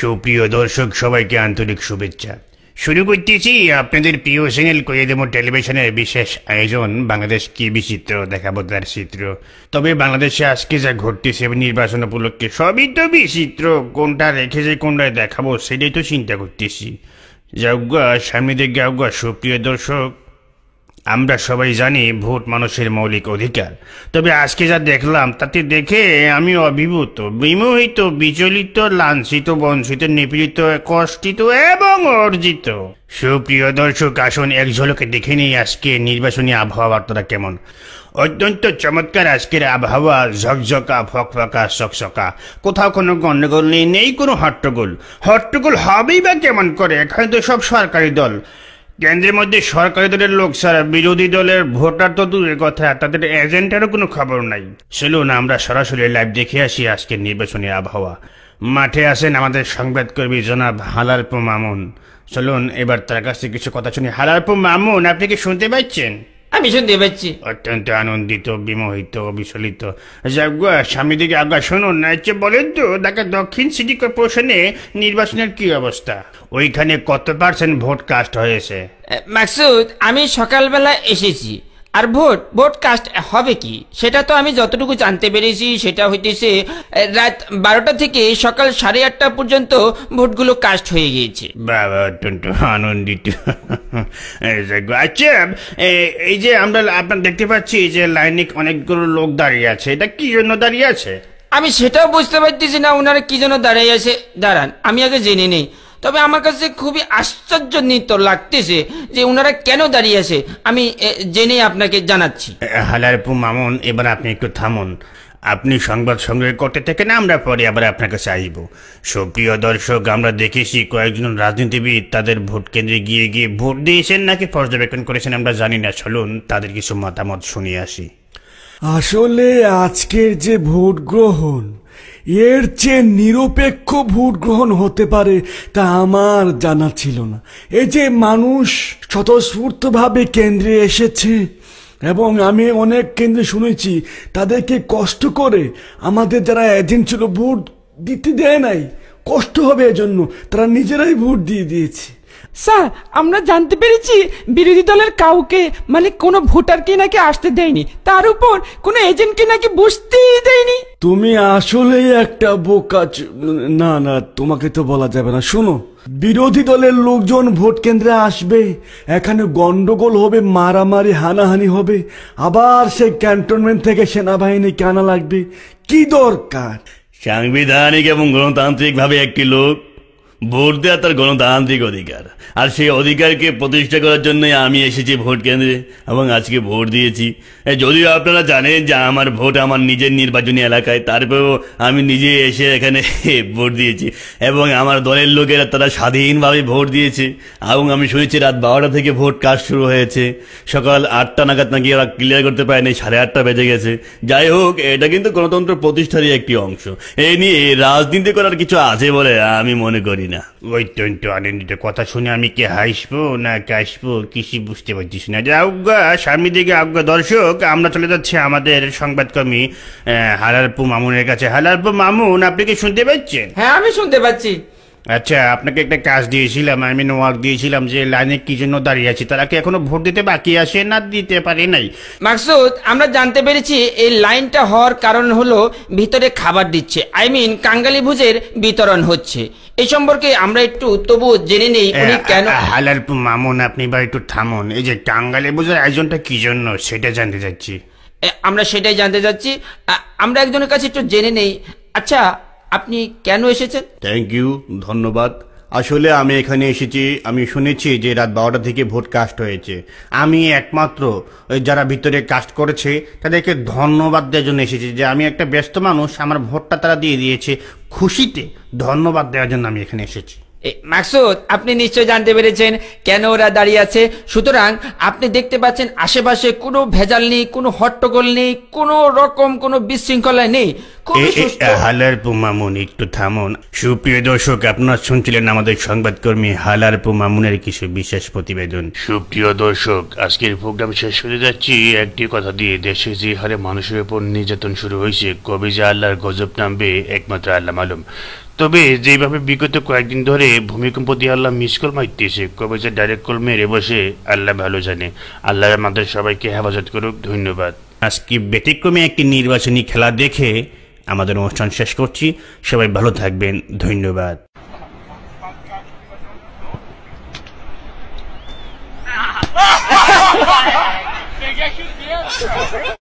সুপ্রিয় দর্শক, সবাইকে আন্তরিক শুভেচ্ছা। শুরু করতেছি আপনাদের প্রিয় চ্যানেল দেবো টেলিভিশনের বিশেষ আয়োজন, বাংলাদেশ কি বিচিত্র দেখাবো তার চিত্র। তবে বাংলাদেশে আজকে যা ঘটতেছে নির্বাচন উপলক্ষে সবই তো বিচিত্র। কোনটা রেখে যে কোনটা দেখাবো সেটাই তো চিন্তা করতেছি। যাওগা সামনে দিকে সুপ্রিয় দর্শক। আমরা সবাই জানি ভোট মানুষের মৌলিক অধিকার। তবে আজকে যা দেখলাম, তাতে দেখে আমি অভিভূত। বিমোহিত, বিচলিত, লাঞ্ছিত, বঞ্চিত, নিপীড়িত, কষ্টিত এবং অর্জিত। সুপ্রিয় দর্শক, আসুন এক ঝলকে দেখে নিই আজকে নির্বাচনী আবহাওয়া বার্তাটা কেমন। অত্যন্ত চমৎকার আজকের আবহাওয়া, ঝকঝকা, ফকফকা সকসকা কোথাও কোনো গণ্ডগোল নেই নেই কোনো হট্টগোল। হট্টগোল হবেই বা কেমন করে? এখানে তো সব সরকারি দল। কেন্দ্রের মধ্যে সরকারি দলের লোক ছাড়া বিরোধী দলের ভোটার তো দূরের কথা, তাদের এজেন্টেরও কোনো খবর নাই। চলুন আমরা সরাসরি লাইভ দেখে আসি আজকের নির্বাচনী আবহাওয়া। মাঠে আসেন আমাদের সংবাদকর্মী জনাব হালারপু মামুন। চলুন এবার তার কাছে কিছু কথা শুনি। হালারপু মামুন, আপনি কি শুনতে পাচ্ছেন? আমি শুনতে পাচ্ছি। অত্যন্ত আনন্দিত বিমোহিত বিচলিত। স্বামীদিকে স্বামী দিকে আজ্ঞা শুনুন হচ্ছে বলেন তো দেখে দক্ষিণ সিটি কর্পোরেশনে নির্বাচনের কি অবস্থা? ওইখানে কত পার্সেন্ট ভোট কাস্ট হয়েছে? মাকসুদ আমি সকালবেলা এসেছি। আর ভোট ভোট কাস্ট হবে কি? সেটা তো আমি যতটুকু জানতে পেরেছি সেটা হইতেছে রাত বারোটা থেকে সকাল সাড়ে আটটা পর্যন্ত ভোটগুলো কাস্ট হয়ে গিয়েছে। বাবা অত্যন্ত আনন্দিত। এই আচ্ছা এই যে আমরা আপনার দেখতে পাচ্ছি যে লাইনে অনেকগুলো লোক দাঁড়িয়ে আছে এটা কি জন্য দাঁড়িয়ে আছে? আমি সেটাও বুঝতে পারতেছি না ওনারা কি জন্য দাঁড়িয়ে আছে? দাঁড়ান আমি আগে জেনে নেই। তবে আমার কাছে খুবই আশ্চর্য আশ্চর্যজনিত লাগতেছে যে ওনারা কেন দাঁড়িয়ে আছে আমি এ, জেনে আপনাকে জানাচ্ছি। হালারপু মামুন এবার আপনি একটু থামুন। আপনি সংবাদ সংগ্রহ করতে থাকেন আমরা পরে আবার আপনার কাছে আসব। সুপ্রিয় দর্শক আমরা দেখেছি কয়েকজন রাজনীতিবিদ তাদের ভোট কেন্দ্রে গিয়ে গিয়ে ভোট দিয়েছেন নাকি পর্যবেক্ষণ করেছেন আমরা জানি না। চলুন তাদের কিছু মতামত শুনিয়ে আসি। আসলে আজকের যে ভোট গ্রহণ এর চেয়ে নিরপেক্ষ ভোট গ্রহণ হতে পারে তা আমার জানা ছিল না। এই যে মানুষ স্বতঃস্ফূর্তভাবে কেন্দ্রে এসেছে এবং আমি অনেক কেন্দ্রে শুনেছি, তাদেরকে কষ্ট করে আমাদের যারা এজেন্ট ছিল ভোট দিতে দেয় নাই, কষ্ট হবে এজন্য তারা নিজেরাই ভোট দিয়ে দিয়েছে। স্যার আমরা জানতে পেরেছি বিরোধী দলের কাউকে মানে কোনো ভোটারকে নাকি আসতে দেয়নি। তার উপর কোনো এজেন্টকে নাকি বসতেই দেয়নি। তুমি আসলেই একটা বোকা চ- না না তোমাকে তো বলা যাবে না। শোনো বিরোধী দলের লোকজন ভোট কেন্দ্রে আসবে এখানে গন্ডগোল হবে মারামারি হানাহানি হবে আবার সেই ক্যান্টনমেন্ট থেকে সেনাবাহিনীকে আনা লাগবে। কি দরকার? সাংবিধানিক এবং গণতান্ত্রিকভাবে একটি লোক ভোট দেওয়া তার গণতান্ত্রিক অধিকার। আর সেই অধিকারকে প্রতিষ্ঠা করার জন্যই আমি এসেছি ভোট কেন্দ্রে এবং আজকে ভোট দিয়েছি। যদিও আপনারা জানেন যে আমার ভোট আমার নিজের নির্বাচনী এলাকায়, তারপরেও আমি নিজে এসে এখানে ভোট দিয়েছি। এবং আমার দলের লোকেরা তারা স্বাধীনভাবে ভোট দিয়েছে। এবং আমি শুনেছি রাত বারোটা থেকে ভোট কাজ শুরু হয়েছে। সকাল আটটা নাগাদ নাকি ওরা ক্লিয়ার করতে পারেনি, সাড়ে আটটা বেজে গেছে। যাই হোক, এটা কিন্তু গণতন্ত্র প্রতিষ্ঠারই একটি অংশ। এই নিয়ে রাজনীতি করার কিছু আছে বলে আমি মনে করি। না। ওই অত্যন্ত আনন্দিত কথা শুনে আমি কি হাসবো না কাশবো? কিছু বুঝতে পারছিস না। যে আজ্ঞা স্বামী দিকে আজ্ঞা দর্শক, আমরা চলে যাচ্ছি আমাদের সংবাদকর্মী হালারপু মামুনের কাছে। হালারপু মামুন, আপনি কি শুনতে পাচ্ছেন? হ্যাঁ আমি শুনতে পাচ্ছি। আচ্ছা আপনাকে একটা কাজ দিয়েছিলাম আমি নোয়াক দিয়েছিলাম যে লাইনে কি জন্য দাঁড়িয়ে আছি? তারা কি এখনও ভোট দিতে বাকি আছে না দিতে পারে নাই? মাকসুদ আমরা জানতে পেরেছি এই লাইনটা হওয়ার কারণ হলো ভিতরে খাবার দিচ্ছে। আই মিন কাঙ্গালি ভুজের বিতরণ হচ্ছে। এই সম্পর্কে আমরা একটু তবু জেনে নেই উনি কেন হালারপু মামুন আপনি বা একটু থামুন। এই যে টাঙ্গালে বোঝার আয়োজনটা কি জন্য? সেটা জানতে চাচ্ছি। আমরা সেটাই জানতে চাচ্ছি। আমরা একজনের কাছে একটু জেনে নেই। আচ্ছা আপনি কেন এসেছেন? থ্যাংক ইউ ধন্যবাদ। আসলে আমি এখানে এসেছি, আমি শুনেছি যে রাত বারোটা থেকে ভোট কাস্ট হয়েছে। আমি একমাত্র যারা ভিতরে কাস্ট করেছে, তাদেরকে ধন্যবাদ দেওয়ার জন্য এসেছি যে আমি একটা ব্যস্ত মানুষ, আমার ভোটটা তারা দিয়ে দিয়েছে। খুশিতে ধন্যবাদ দেওয়ার জন্য আমি এখানে এসেছি। মাকসুদ আপনি নিশ্চয় জানতে পেরেছেন কেন ওরা দাঁড়িয়ে আছে। সুতরাং আপনি দেখতে পাচ্ছেন আশেপাশে কোনো ভেজাল নেই কোনো হট্টগোল নেই কোনো রকম কোনো বিশৃঙ্খলা নেই। হালার মামুন একটু থামুন। সুপ্রিয় দর্শক আপনারা শুনছিলেন আমাদের সংবাদকর্মী হালার মামুনের কিছু বিশেষ প্রতিবেদন। সুপ্রিয় দর্শক আজকের প্রোগ্রাম শেষ হতে যাচ্ছি। একটি কথা দিয়ে দেশে যে হারে মানুষের উপর নির্যাতন শুরু হয়েছে কবি যে আল্লাহর গজব নামবে একমাত্র আল্লাহ মালুম। তবে যেভাবে বিগত কয়েকদিন ধরে ভূমিকম্প দিয়ে আল্লাহ মিস কল মারতেছে কবে যে ডাইরেক্ট কল মেরে বসে আল্লাহ ভালো জানে। আল্লাহ আমাদের সবাইকে হেফাজত করুক ধন্যবাদ। আজকে ব্যতিক্রমে একটি নির্বাচনী খেলা দেখে আমাদের অনুষ্ঠান শেষ করছি। সবাই ভালো থাকবেন ধন্যবাদ।